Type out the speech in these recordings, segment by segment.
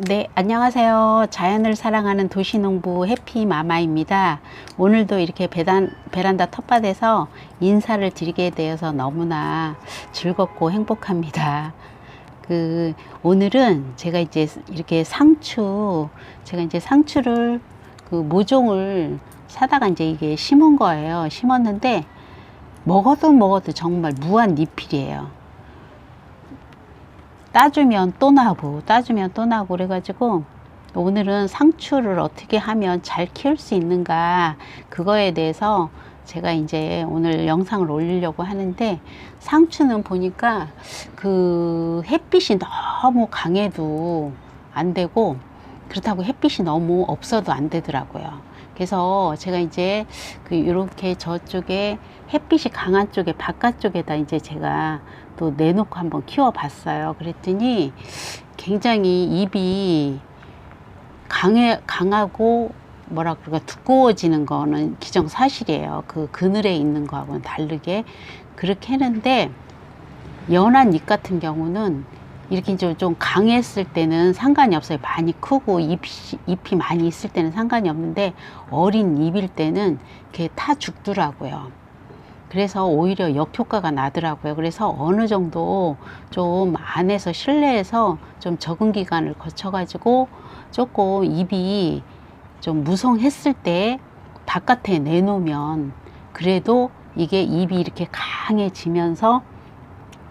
네, 안녕하세요. 자연을 사랑하는 도시농부 해피마마입니다. 오늘도 이렇게 베단, 베란다 텃밭에서 인사를 드리게 되어서 너무나 즐겁고 행복합니다. 그, 오늘은 제가 이제 이렇게 상추, 제가 이제 상추를 그 모종을 사다가 이제 이게 심은 거예요. 심었는데 먹어도 먹어도 정말 무한 리필이에요. 따주면 또 나고 따주면 또 나고 그래가지고 오늘은 상추를 어떻게 하면 잘 키울 수 있는가 그거에 대해서 제가 이제 오늘 영상을 올리려고 하는데 상추는 보니까 그 햇빛이 너무 강해도 안 되고 그렇다고 햇빛이 너무 없어도 안 되더라고요. 그래서 제가 이제 그 이렇게 저쪽에 햇빛이 강한 쪽에 바깥쪽에다 이제 제가 또 내놓고 한번 키워봤어요. 그랬더니 굉장히 잎이 강해 강하고 뭐라 그럴까 두꺼워지는 거는 기정사실이에요. 그 그늘에 있는 거하고는 다르게 그렇게 했는데 연한 잎 같은 경우는 이렇게 좀, 좀 강했을 때는 상관이 없어요. 많이 크고 잎이, 잎이 많이 있을 때는 상관이 없는데 어린 잎일 때는 이렇게 타 죽더라고요. 그래서 오히려 역효과가 나더라고요. 그래서 어느 정도 좀 안에서 실내에서 좀 적응 기간을 거쳐가지고 조금 잎이 좀 무성했을 때 바깥에 내놓으면 그래도 이게 잎이 이렇게 강해지면서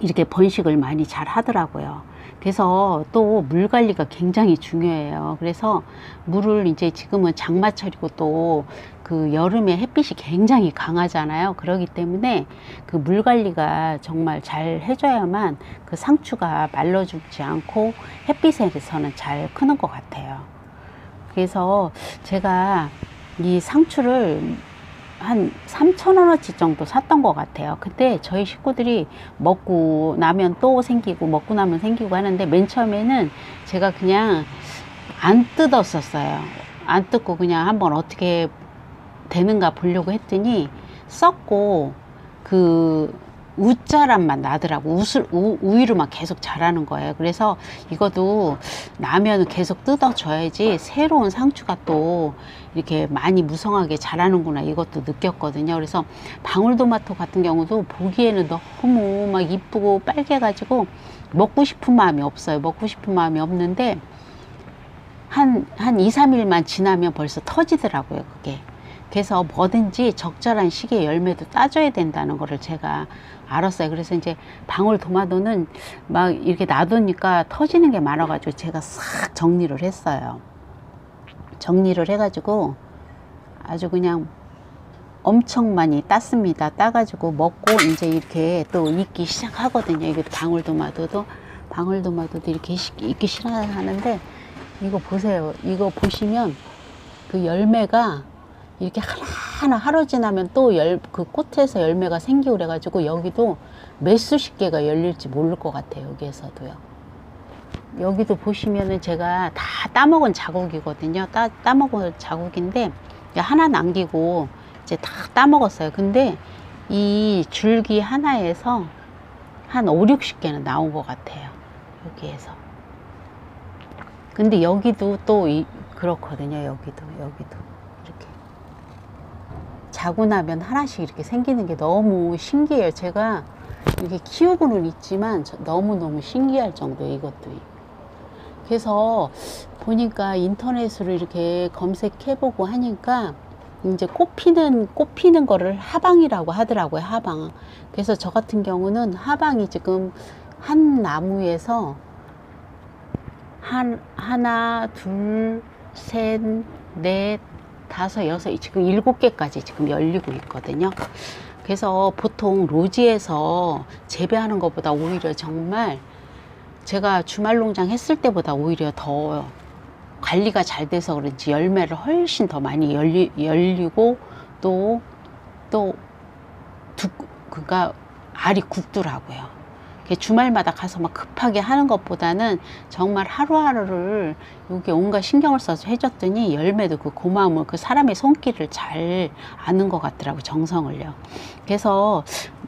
이렇게 번식을 많이 잘 하더라고요. 그래서 또 물 관리가 굉장히 중요해요. 그래서 물을 이제 지금은 장마철이고 또 그 여름에 햇빛이 굉장히 강하잖아요. 그러기 때문에 그 물 관리가 정말 잘 해줘야만 그 상추가 말라 죽지 않고 햇빛에서는 잘 크는 것 같아요. 그래서 제가 이 상추를 한 3,000원어치 정도 샀던 것 같아요. 그때 저희 식구들이 먹고 나면 또 생기고 먹고 나면 생기고 하는데 맨 처음에는 제가 그냥 안 뜯었었어요. 안 뜯고 그냥 한번 어떻게 되는가 보려고 했더니 썩고 그 우짜란만 나더라고. 우슬, 우, 우유로만 계속 자라는 거예요. 그래서 이것도 나면 계속 뜯어줘야지 새로운 상추가 또 이렇게 많이 무성하게 자라는구나 이것도 느꼈거든요. 그래서 방울토마토 같은 경우도 보기에는 너무 막 이쁘고 빨개 가지고 먹고 싶은 마음이 없어요. 먹고 싶은 마음이 없는데 한, 한 2, 3일만 지나면 벌써 터지더라고요. 그게. 그래서 뭐든지 적절한 시기에 열매도 따줘야 된다는 거를 제가 알았어요. 그래서 이제 방울토마토는 막 이렇게 놔두니까 터지는 게 많아가지고 제가 싹 정리를 했어요. 정리를 해가지고 아주 그냥 엄청 많이 땄습니다. 따가지고 먹고 이제 이렇게 또 익기 시작하거든요. 이게 방울토마토도 방울토마토도 이렇게 익기 시작하는데 이거 보세요. 이거 보시면 그 열매가 이렇게 하나하나 하루 지나면 또 열, 그 꽃에서 열매가 생기고 그래가지고 여기도 몇 수십 개가 열릴지 모를 것 같아요. 여기에서도요. 여기도 보시면은 제가 다 따먹은 자국이거든요. 따, 따먹은 자국인데 하나 남기고 이제 다 따먹었어요. 근데 이 줄기 하나에서 한 5, 60개는 나온 것 같아요. 여기에서. 근데 여기도 또 이, 그렇거든요. 여기도, 여기도. 자고 나면 하나씩 이렇게 생기는 게 너무 신기해요. 제가 이렇게 키우고는 있지만 너무너무 신기할 정도예요. 이것도. 그래서 보니까 인터넷으로 이렇게 검색해보고 하니까 이제 꽃 피는, 꽃 피는 거를 하방이라고 하더라고요. 하방. 그래서 저 같은 경우는 하방이 지금 한 나무에서 한, 하나, 둘, 셋, 넷, 다섯, 여섯, 지금 일곱 개까지 지금 열리고 있거든요. 그래서 보통 로지에서 재배하는 것보다 오히려 정말 제가 주말 농장 했을 때보다 오히려 더 관리가 잘 돼서 그런지 열매를 훨씬 더 많이 열리, 열리고 또, 또, 두, 그니까 알이 굵더라고요. 주말마다 가서 막 급하게 하는 것보다는 정말 하루하루를 여기 온갖 신경을 써서 해줬더니 열매도 그 고마움을 그 사람의 손길을 잘 아는 것 같더라고 정성을요. 그래서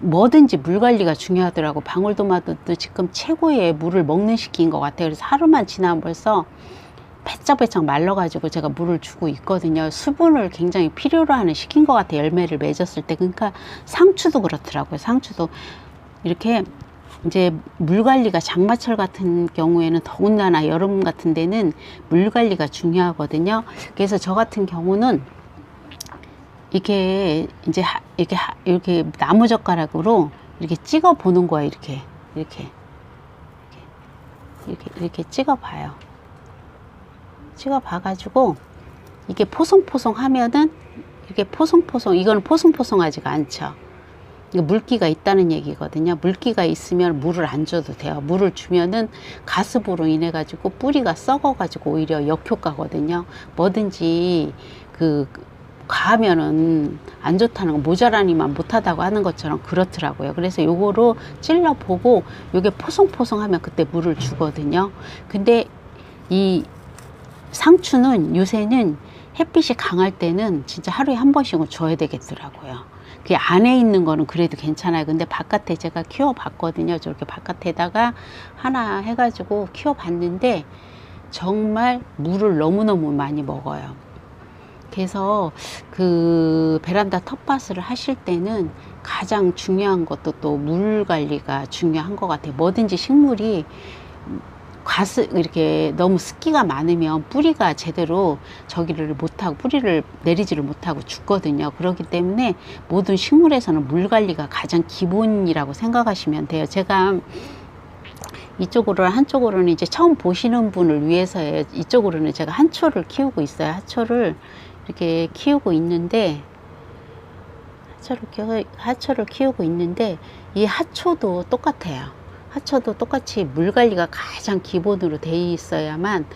뭐든지 물 관리가 중요하더라고 방울토마토도 지금 최고의 물을 먹는 시기인 것 같아요. 그래서 하루만 지나면 벌써 배쩍배쩍 말라가지고 제가 물을 주고 있거든요. 수분을 굉장히 필요로 하는 시기인 것 같아요. 열매를 맺었을 때. 그러니까 상추도 그렇더라고요. 상추도 이렇게 이제 물 관리가 장마철 같은 경우에는 더군다나 여름 같은 데는 물 관리가 중요하거든요. 그래서 저 같은 경우는 이렇게 이제 하- 이렇게 하- 이렇게 나무 젓가락으로 이렇게 찍어 보는 거야 이렇게 이렇게 이렇게 이렇게, 찍어 봐요. 찍어 봐 가지고 이게 포송포송 하면은 이렇게 포송포송 이거는 포송포송하지가 않죠. 물기가 있다는 얘기거든요. 물기가 있으면 물을 안 줘도 돼요. 물을 주면은 가습으로 인해 가지고 뿌리가 썩어 가지고 오히려 역효과거든요. 뭐든지 그 가하면은 안 좋다는 거 모자라니만 못하다고 하는 것처럼 그렇더라고요. 그래서 요거로 찔러 보고 요게 포송포송하면 그때 물을 주거든요. 근데 이 상추는 요새는 햇빛이 강할 때는 진짜 하루에 한 번씩은 줘야 되겠더라고요. 그 안에 있는 거는 그래도 괜찮아요. 근데 바깥에 제가 키워봤거든요. 저렇게 바깥에다가 하나 해가지고 키워봤는데 정말 물을 너무너무 많이 먹어요. 그래서 그 베란다 텃밭을 하실 때는 가장 중요한 것도 또 물 관리가 중요한 것 같아요. 뭐든지 식물이 가스 이렇게 너무 습기가 많으면 뿌리가 제대로 저기를 못하고 뿌리를 내리지를 못하고 죽거든요. 그렇기 때문에 모든 식물에서는 물 관리가 가장 기본이라고 생각하시면 돼요. 제가 이쪽으로 한쪽으로는 이제 처음 보시는 분을 위해서 이쪽으로는 제가 한초를 키우고 있어요. 하초를 이렇게 키우고 있는데 하초를 키우고 있는데 이 하초도 똑같아요. 하초도 똑같이 물 관리가 가장 기본으로 돼 있어야만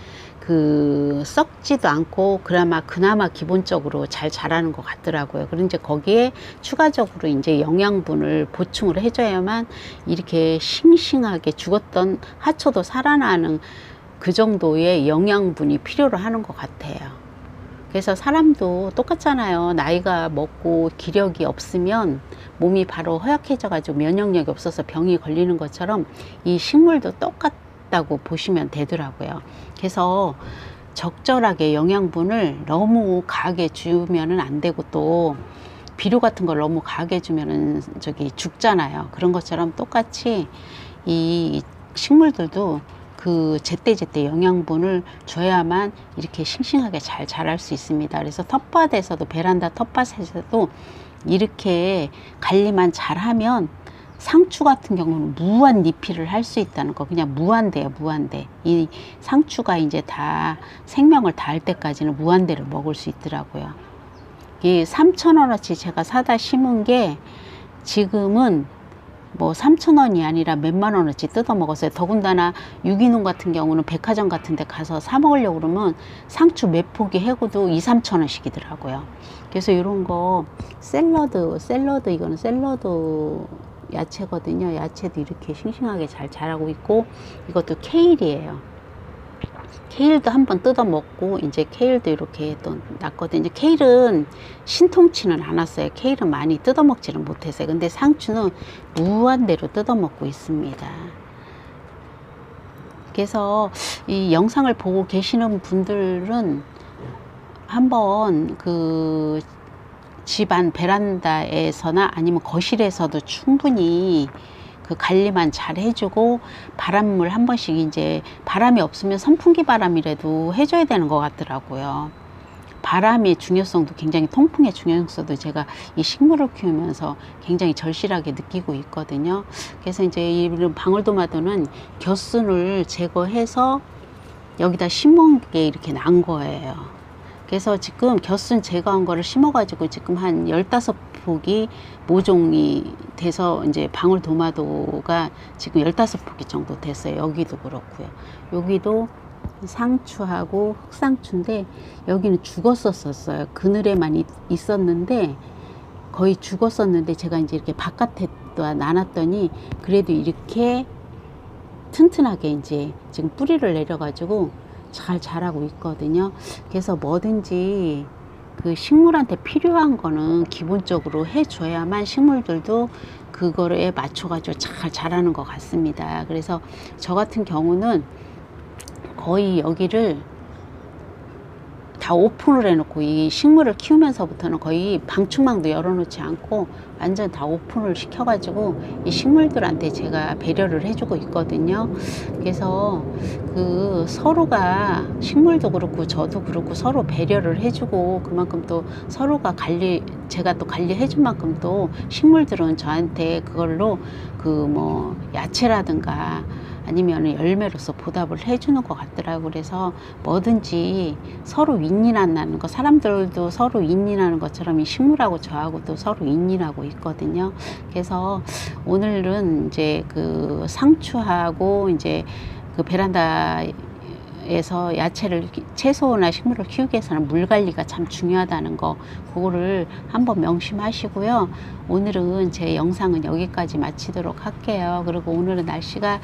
그 썩지도 않고 그나마 그나마 기본적으로 잘 자라는 것 같더라고요. 그런데 거기에 추가적으로 이제 영양분을 보충을 해줘야만 이렇게 싱싱하게 죽었던 하초도 살아나는 그 정도의 영양분이 필요로 하는 것 같아요. 그래서 사람도 똑같잖아요. 나이가 먹고 기력이 없으면 몸이 바로 허약해져 가지고 면역력이 없어서 병이 걸리는 것처럼 이 식물도 똑같다고 보시면 되더라고요. 그래서 적절하게 영양분을 너무 과하게 주면은 안 되고 또 비료 같은 걸 너무 과하게 주면은 저기 죽잖아요. 그런 것처럼 똑같이 이 식물들도 그 제때제때 영양분을 줘야만 이렇게 싱싱하게 잘 자랄 수 있습니다. 그래서 텃밭에서도 베란다 텃밭에서도 이렇게 관리만 잘하면 상추 같은 경우는 무한 리필을 할 수 있다는 거. 그냥 무한대요 무한대. 이 상추가 이제 다 생명을 다할 때까지는 무한대를 먹을 수 있더라고요. 이 3,000원어치 제가 사다 심은 게 지금은 뭐 3천 원이 아니라 몇만 원어치 뜯어 먹었어요. 더군다나 유기농 같은 경우는 백화점 같은 데 가서 사 먹으려고 그러면 상추 몇 포기 해고도 2, 3천 원씩이더라고요. 그래서 이런 거 샐러드, 샐러드 이거는 샐러드 야채거든요. 야채도 이렇게 싱싱하게 잘 자라고 있고 이것도 케일이에요. 케일도 한번 뜯어 먹고 이제 케일도 이렇게 또 났거든요. 케일은 신통치는 않았어요. 케일은 많이 뜯어 먹지는 못했어요. 근데 상추는 무한대로 뜯어 먹고 있습니다. 그래서 이 영상을 보고 계시는 분들은 한번 그 집안 베란다에서나 아니면 거실에서도 충분히 그 관리만 잘 해주고 바람물 한 번씩 이제 바람이 없으면 선풍기 바람이라도 해줘야 되는 것 같더라고요. 바람의 중요성도 굉장히 통풍의 중요성도 제가 이 식물을 키우면서 굉장히 절실하게 느끼고 있거든요. 그래서 이제 이런 방울토마토는 겨순을 제거해서 여기다 심은 게 이렇게 난 거예요. 그래서 지금 겨순 제거한 거를 심어가지고 지금 한15 폭이 모종이 돼서 이제 방울토마토가 지금 15포기 정도 됐어요. 여기도 그렇고요. 여기도 상추하고 흑상추인데 여기는 죽었었어요. 그늘에만 있, 있었는데 거의 죽었었는데 제가 이제 이렇게 바깥에 나눴더니 그래도 이렇게 튼튼하게 이제 지금 뿌리를 내려가지고 잘 자라고 있거든요. 그래서 뭐든지 그 식물한테 필요한 거는 기본적으로 해줘야만 식물들도 그거에 맞춰가지고 잘 자라는 것 같습니다. 그래서 저 같은 경우는 거의 여기를 다 오픈을 해놓고 이 식물을 키우면서부터는 거의 방충망도 열어놓지 않고 완전 다 오픈을 시켜가지고 이 식물들한테 제가 배려를 해주고 있거든요. 그래서 그 서로가 식물도 그렇고 저도 그렇고 서로 배려를 해주고 그만큼 또 서로가 관리 제가 또 관리해준 만큼 또 식물들은 저한테 그걸로 그 뭐 야채라든가 아니면 열매로서 보답을 해주는 것 같더라고요. 그래서 뭐든지 서로 윈윈한다는 거, 사람들도 서로 윈윈하는 것처럼 이 식물하고 저하고도 서로 윈윈하고 있거든요. 그래서 오늘은 이제 그 상추하고 이제 그 베란다 에서 야채를 키- 채소나 식물을 키우기 위해서는 물 관리가 참 중요하다는 거 그거를 한번 명심하시고요. 오늘은 제 영상은 여기까지 마치도록 할게요. 그리고 오늘은 날씨가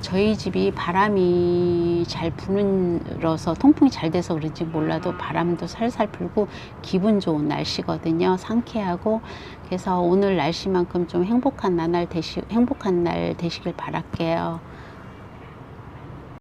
저희 집이 바람이 잘 부는러서 통풍이 잘 돼서 그런지 몰라도 바람도 살살 불고 기분 좋은 날씨거든요. 상쾌하고 그래서 오늘 날씨만큼 좀 행복한 나날 되시 행복한 날 되시길 바랄게요.